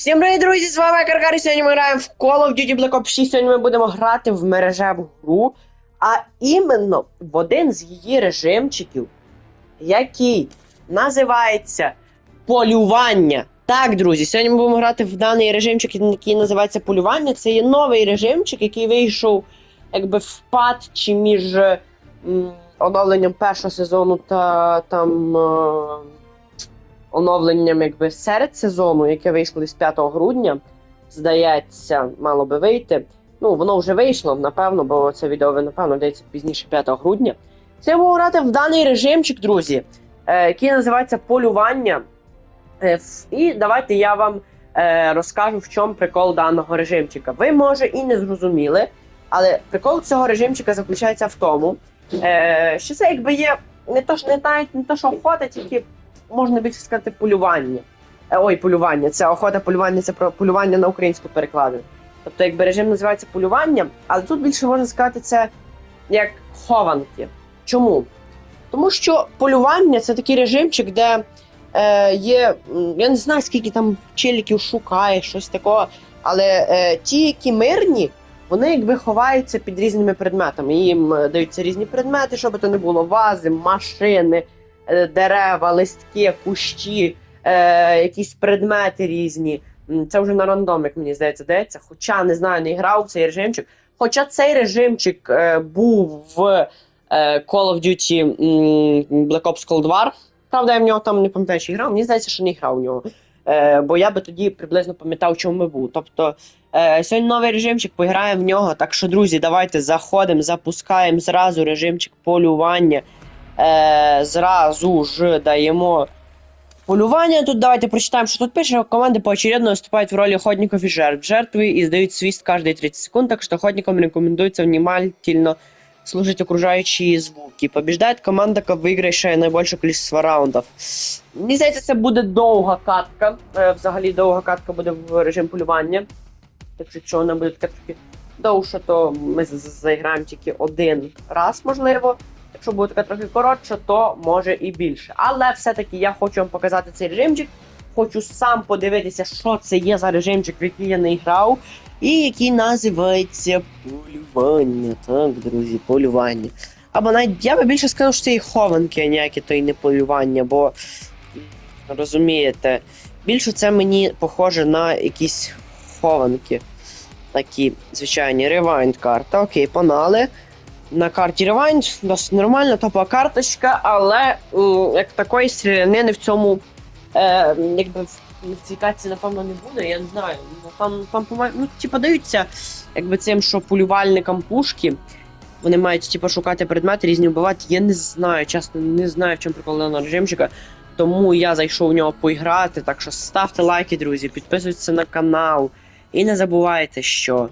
Всім привіт, друзі! З вами Каркар, і сьогодні ми граємо в Call of Duty Black Ops 6. Сьогодні ми будемо грати в мережеву гру, а іменно в один з її режимчиків, який називається полювання. Так, друзі, сьогодні ми будемо грати в даний режимчик, який називається полювання. Це є новий режимчик, який вийшов якби в патчі між м, оновленням першого сезону та там. е, оновленням якби серед сезону, яке вийшло десь 5 грудня, здається, мало би вийти. Ну, воно вже вийшло, напевно, бо це відео напевно, дивиться пізніше 5 грудня. Це будемо грати в даний режимчик, друзі, е, який називається полювання. Е, і давайте я вам е, розкажу, в чому прикол даного режимчика. Ви, може, і не зрозуміли, але прикол цього режимчика заключається в тому, що це якби є не то, не навіть не то, що охота, тільки можна більше сказати полювання. Е, ой, полювання. Це охота полювання, це про полювання на українську перекладу. Тобто, якби режим називається полювання, але тут більше можна сказати це як хованки. Чому? Тому що полювання це такий режимчик, де е, є. Я не знаю, скільки там челіків шукає, щось такого. Але е, ті, які мирні, вони якби ховаються під різними предметами. Їм е, даються різні предмети, щоб то не було вази, машини, дерева, листки, кущі, е, якісь предмети різні. Це вже на рандом, як мені здається, дається. Хоча не знаю, не грав в цей режимчик. Хоча цей режимчик е, був в е, Call of Duty м, Black Ops Cold War. Правда, я в нього там не пам'ятаю, чи грав. Мені здається, що не грав в нього. Е, бо я би тоді приблизно пам'ятав, чому ми був. Тобто, е, сьогодні новий режимчик, пограємо в нього. Так що, друзі, давайте заходимо, запускаємо зразу режимчик полювання Е, зразу ж даємо полювання. Тут давайте прочитаємо, що тут пише. Команди поочередно выступают в роли охотников и жертв. Жертвы издают свист каждые 30 секунд, так что охотникам рекомендуется внимательно слушать окружающие звуки. Побеждает команда, выиграющая наибольшее количество раундів. Мені здається, це буде довга катка. Е, взагалі довга катка буде в режим полювання. Якщо вона буде така трохи довша, то ми з- з- заіграємо тільки один раз, можливо. Якщо буде така трохи коротша, то може і більше. Але все-таки я хочу вам показати цей режимчик. Хочу сам подивитися, що це є за режимчик, в який я не грав, і який називається полювання. Так, друзі, полювання. Або навіть я би більше сказав, що це і хованки, а ніякі то і не полювання, бо розумієте, більше це мені похоже на якісь хованки. Такі звичайні ревайнд карта. Окей, панали. На карті Rewind досить нормальна топова карточка, але як такої стрілянини в цьому е, якби в цій напевно, не буде, я не знаю. Ну, Там, там ну, типа, даються якби цим, що полювальникам пушки. Вони мають типу, шукати предмети, різні вбивати. Я не знаю, чесно, не знаю, в чому прикол даного режимчика. Тому я зайшов в нього поіграти. Так що ставте лайки, друзі, підписуйтесь на канал. І не забувайте, що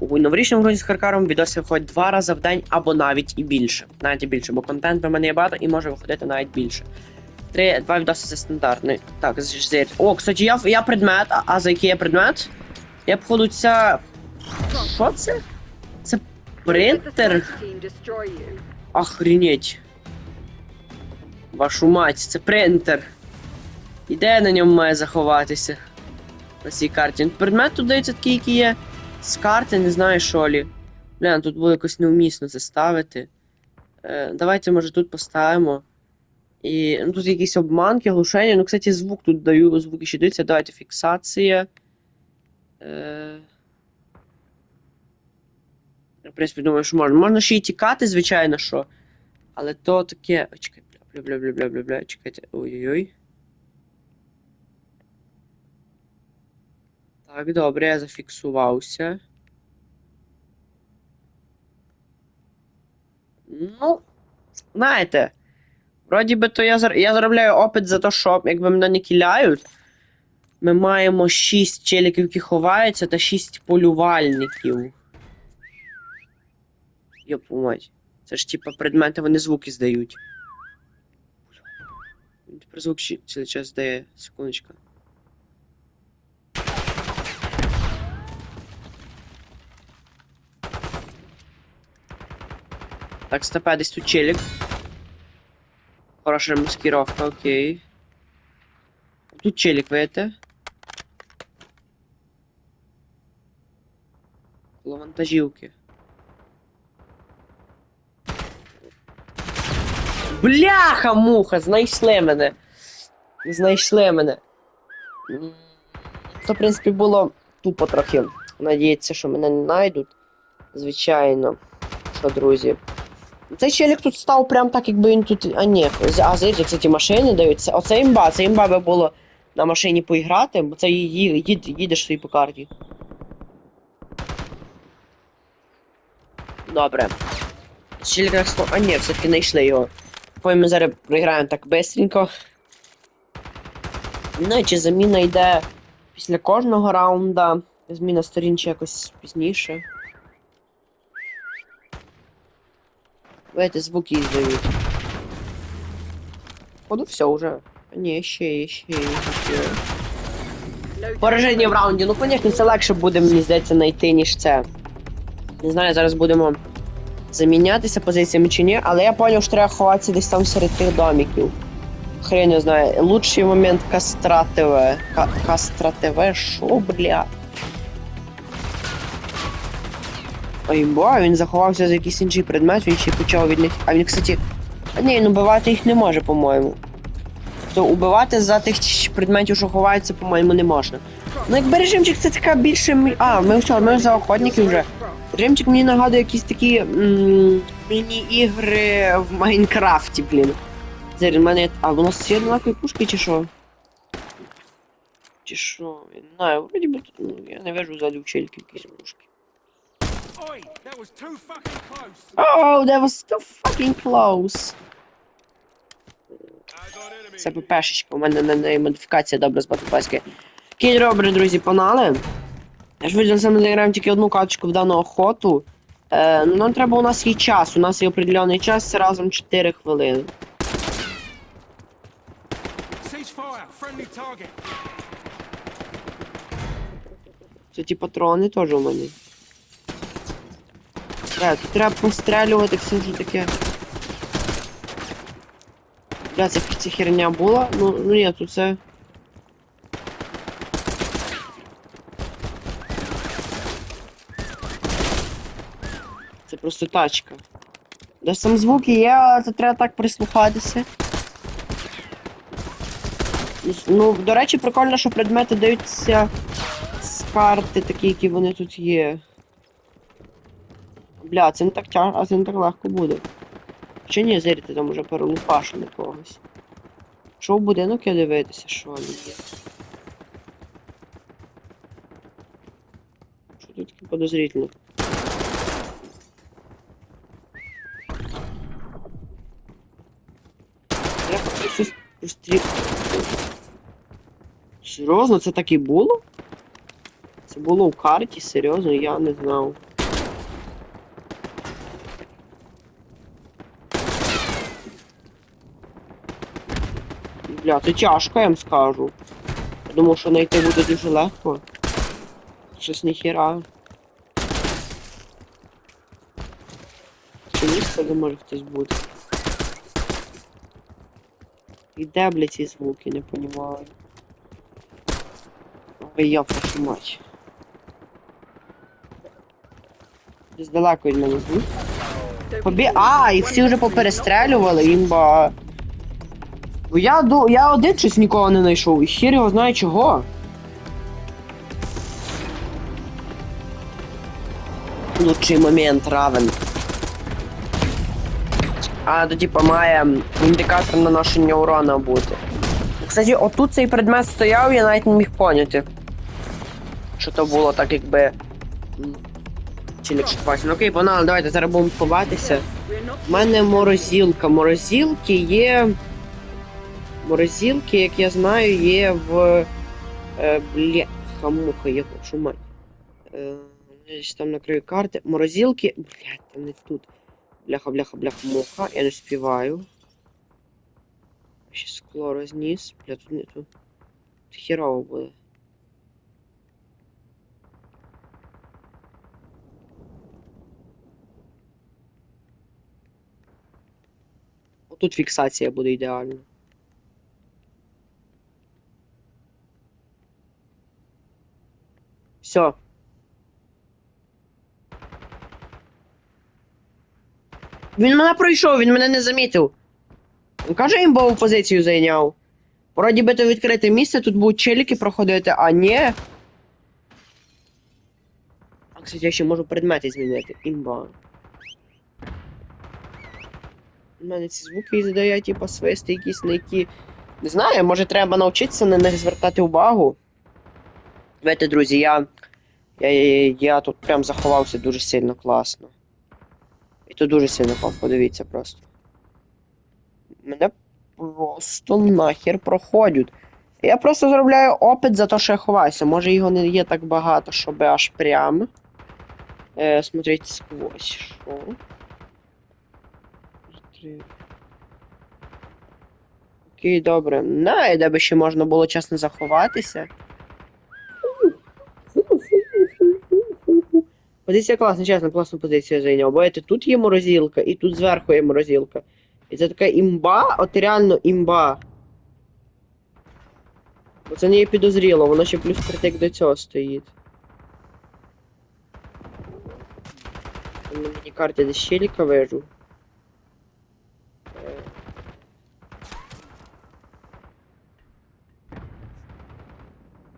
у новорічному році з Каркаром відоси виходять два рази в день або навіть і більше. Навіть і більше, бо контент в мене є багато і може виходити навіть більше. Три, два відоси це стандартний. Так, з- О, кстати, я, я предмет, а, а за який я предмет? Я походу ця. Що це? Це принтер? Охренеть. Вашу мать, це принтер. І де на ньому має заховатися? На цій карті. Предмет тут дається такий, який є з карти, не знаю що лі. Бля, тут було якось неумісно це ставити. Е, давайте, може, тут поставимо. І ну, тут якісь обманки, глушення. Ну, кстати, звук тут даю, звуки ще даються. Давайте фіксація. Е... В принципі, думаю, що можна. Можна ще й тікати, звичайно, що. Але то таке. Ой, чекай, бля, бля, бля, бля, бля, бля, чекайте. Ой-ой-ой. Так, добре, я зафіксувався. Ну, знаєте, вроді би то я, я заробляю опит за те, що якби мене не кіляють. Ми маємо 6 челіків, які ховаються, та 6 полювальників. Йопу мать. Це ж типа предмети, вони звуки здають. Він тепер звук цілий час здає. Секундочка. Так, стопе, десь тут челік. Хороша маскировка, окей. Тут челік, видите? Коло вантажівки. Бляха, муха, знайшли мене. Знайшли мене. То, в принципі, було тупо трохи. Надіється, що мене не знайдуть. Звичайно. Що, друзі. Цей челік тут став прям так, якби він тут. А ні, а зайдіть, кстати, машини дають. Це- Оце імба, це імба би було на машині поіграти, бо це її їд, їдеш собі по карті. Добре. Челік так скло- А ні, все-таки знайшли його. Потім ми зараз проіграємо так бистренько. Не чи заміна йде після кожного раунда. Зміна сторін чи якось пізніше. Давайте звуки здають. Походу все уже. Ні, ще є, ще. Пораження в раунді. Ну, звісно, це легше буде, мені здається, знайти, ніж це. Не знаю, зараз будемо замінятися позиціями чи ні, але я зрозумів, що треба ховатися десь там серед тих домиків. Хрен не знаю. Лучший момент Кастра ТВ. Ка- Кастра ТВ, шо, бля? Бо, він заховався за якийсь інший предмет, він ще почав від них. А він, кстати. А ні, він убивати їх не може, по-моєму. То убивати за тих предметів, що ховаються, по-моєму, не можна. Ну якби режимчик це така більше. А, ми що, ми за охотників вже. Режимчик мені нагадує якісь такі міні-ігри в Майнкрафті, блін. Зараз в мене. А нас всі однакові пушки чи що? Чи що? Я не знаю, вроді би ну, я не вижу ззаду в чельки якісь пушки. Oi, that was too fucking close. Oh. Це ППшечка, у мене на неї модифікація добре з батлпаськи. Окей, добре, друзі, погнали. Я ж виділ, саме заіграємо тільки одну карточку в дану охоту. Е, ну, нам треба у нас є час. У нас є определений час, це разом 4 хвилини. Це ті патрони теж у мене. Бля, тут треба пострелювати, все таке. Бля, це, це херня була? Ну, ну ні, тут це. Це просто тачка. Да сам звук є, але це треба так прислухатися. Ну, до речі, прикольно, що предмети даються з карти, такі, які вони тут є. Бля, це не так тяжко, а це не так легко буде. Чи ні, зирити там уже перелупашено когось. Що в будинок я дивитися, що є. Що тут таке подозрительно? Хочу щось прострі... Серйозно, це так і було? Це було в карті, серйозно, я не знав. Бля, це тяжко, я вам скажу. Я думав, що знайти буде дуже легко. Щось ніхіра. Чи місце не може хтось бути? І де, блядь, ці звуки, не понімаю. Ой, я прошу мать. Десь далеко від мене звук. Побі... А, їх всі вже поперестрелювали, імба. Бо я, ду... я один щось нікого не знайшов, і хір його знає чого. Лучший момент равен. А, то типа має індикатор наношення урона бути. Кстати, отут цей предмет стояв, я навіть не міг поняти. Що то було так якби. Чи не. Ну окей, погнали, давайте зараз будемо ховатися. У мене морозилка. Морозилки є. Морозилки, як я знаю, є в. Е, бляха муха, я хочу мать. Е, там на краю карти. Морозилки. Блядь, там не тут. Бляха, бляха, бляха, муха. Я не співаю. Ще скло розніс. Бля, тут не тут. Херово буде. Тут фіксація буде ідеальна. Все. Він мене пройшов, він мене не замітив. Він каже, імбову позицію зайняв. Вроді би то відкрите місце, тут будуть челіки проходити, а ні. А, кстати, я ще можу предмети змінити. Імба. У мене ці звуки задає, типа свисти якісь на які. Не знаю, може треба навчитися на них звертати увагу. Знаєте, друзі, я. Я, я, я тут прям заховався дуже сильно класно. І тут дуже сильно класно, подивіться просто. Мене просто нахер проходять. Я просто зробляю опит за те, що я ховаюся. Може його не є так багато, щоб аж прям. Е, смотреть сквозь. Що? Окей, добре. На, де би ще можна було чесно заховатися. Позиція класна, чесно, класну позицію зайняв. Бачите, тут є морозилка, і тут зверху є морозилка. І це така імба, от реально імба. Бо це не є підозріло, воно ще плюс притик до цього стоїть. На мені карті десь щеліка вижу. Е.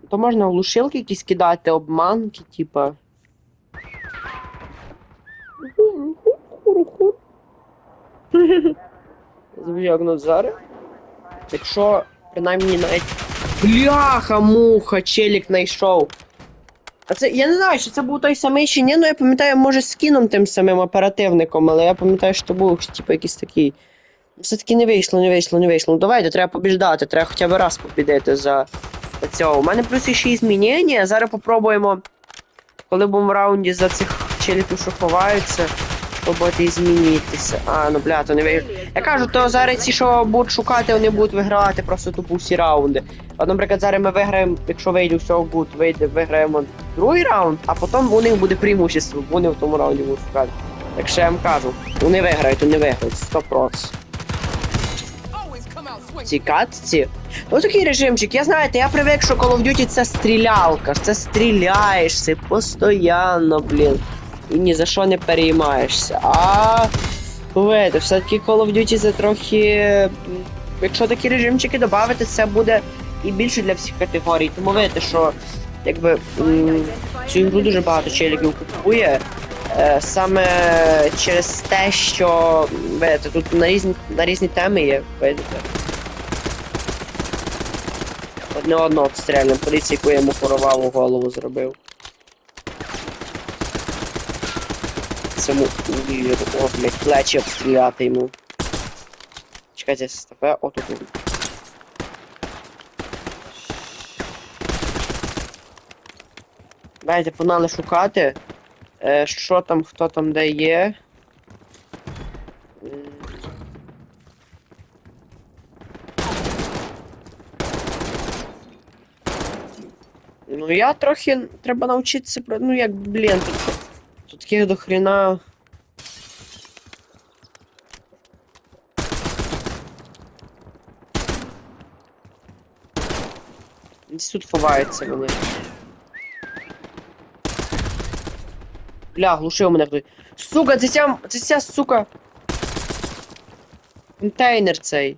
То можна глушилки якісь кидати, обманки, типа. Зв'ягнуть зараз. Якщо, принаймні, навіть. Бляха, муха, челік знайшов. А це я не знаю, чи це був той самий чи ні, ну я пам'ятаю, може, з кіном тим самим оперативником, але я пам'ятаю, що був типу, якийсь такий. Все-таки не вийшло, не вийшло, не вийшло. Ну давайте, треба побіждати, треба хоча б раз побідити за цього. У мене плюс ще й змінення. Зараз попробуємо, коли будемо в раунді за цих челіків, що ховаються, і змінитися. А, ну бля, то не вийшло. Я кажу, то зараз ці, що будуть шукати, вони будуть вигравати просто тупо всі раунди. От, наприклад, зараз ми виграємо, якщо вийде всього гуд, вийде, виграємо другий раунд, а потім у них буде преимущество, вони в тому раунді будуть шукати. Так що я вам кажу, вони виграють, вони виграють, 100%. Ці катці. Ну такий режимчик. Я знаєте, я привик, що Call of Duty це стрілялка, це стріляєш, це постійно, блін. І ні за що не переймаєшся. А Повете, все-таки Call of Duty це трохи. Якщо такі режимчики додати, це буде і більше для всіх категорій. Тому видите, що якби цю ігру дуже багато челіків купує. Е, Саме через те, що видите, тут на різні, на різні теми є, видите. Одне одно обстріляємо, поліції, яку я йому порвав у голову зробив. Цьому увіру, о, блядь, плечі обстріляти йому. Чекайте, стопе, отут. Давайте погнали шукати. Е, що там, хто там де є. Ну я трохи треба навчитися про. Ну як, блін, тут, тут таких до хрена. Десь тут ховаються вони. Бля, глушив мене хтось. Сука, це ця, це ця, сука. Контейнер цей.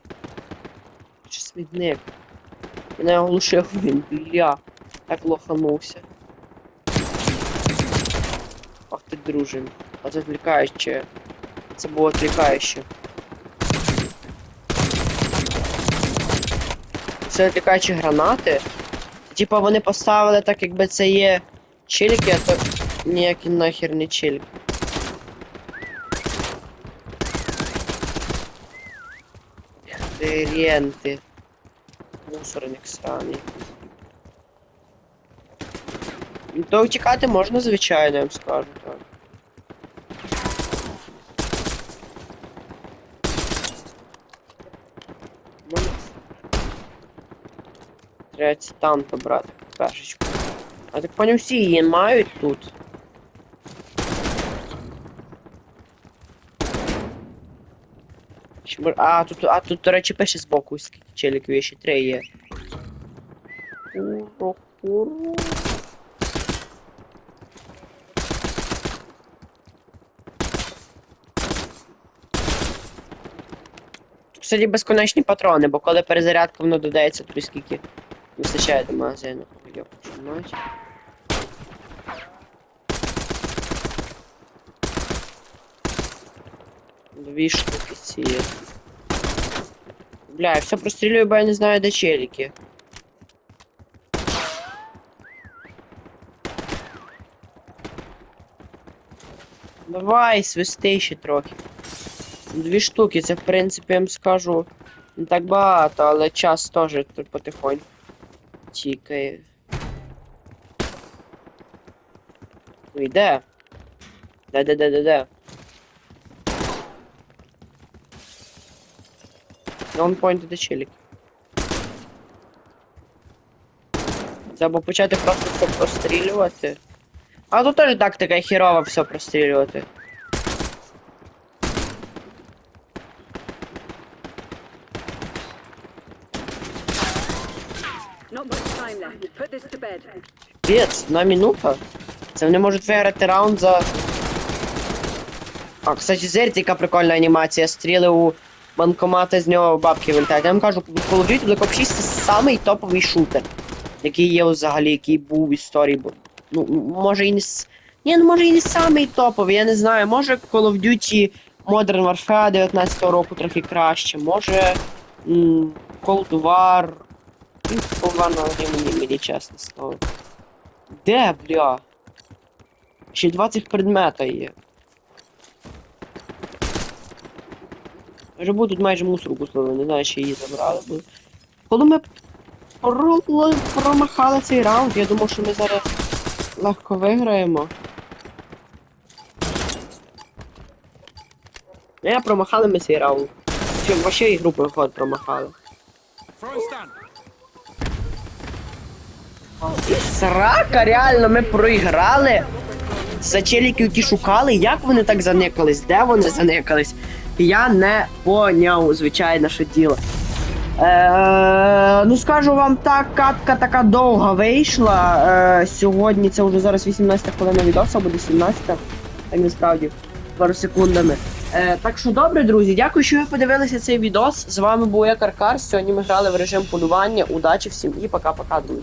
Чи смітник. Мене оглушив він, бля. Так лоханувся. Ти дружин. А це було відвлікаюче. Це відвлікаючі гранати. Типа вони поставили так, якби це є челіки, а то ніякі нахер не челік. Хрен Мусорник сраний. То втікати можна, звичайно, я вам скажу, так. Треба ці брати, пешечку. А так поняв, всі її мають тут. А, тут, а тут, до речі, пише збоку, скільки челіків є, три є. Уро-хуро. Кстати, безконечні патрони, бо коли перезарядка воно додається, то скільки вистачає до магазину. Йоп, мать. Дві штуки ці. Бля, я все прострілюю, бо я не знаю, де челіки. Давай, свисти ще трохи. Дві штуки, це в принципі я вам скажу. Не так багато, але час теж тут потихоньку тікає. Ну йде. Де, де, де, де, де. Он point де челік. Треба почати просто все прострілювати. А тут теж тактика херова все прострілювати. Пец, одна минута. Це вони можуть виграти раунд за. А, кстати, зерці, яка прикольна анімація. Стріли у банкомати з нього бабки вилітають. Я вам кажу, Call of Duty Black Ops 6 це самий топовий шутер, який є взагалі, який був в історії. Бо, ну, може і не Ні, ну може і не самий топовий, я не знаю. Може Call of Duty Modern Warfare 19 року трохи краще, може Cold War. Cold War на мені, чесне слово. Де, бля? Ще два цих предмета є. Вже тут майже мусорку слили, не знаю, чи її забрали. Бо... Коли ми про- промахали цей раунд, я думав, що ми зараз легко виграємо. Ну, Я промахали ми цей раунд. Що, вообще ігру проход промахали. Срака, реально, ми проіграли. За челіків ті шукали, як вони так заникались, де вони заникались. Я не поняв, звичайно, що діло. Е, ну скажу вам так, катка така довга вийшла. Е, сьогодні це вже зараз 18 хвилина відоса, або 17, так насправді, пару секундами. Е, так що добре, друзі, дякую, що ви подивилися цей відос. З вами був я Каркар. Сьогодні ми грали в режим полювання. Удачі всім і пока-пока, друзі.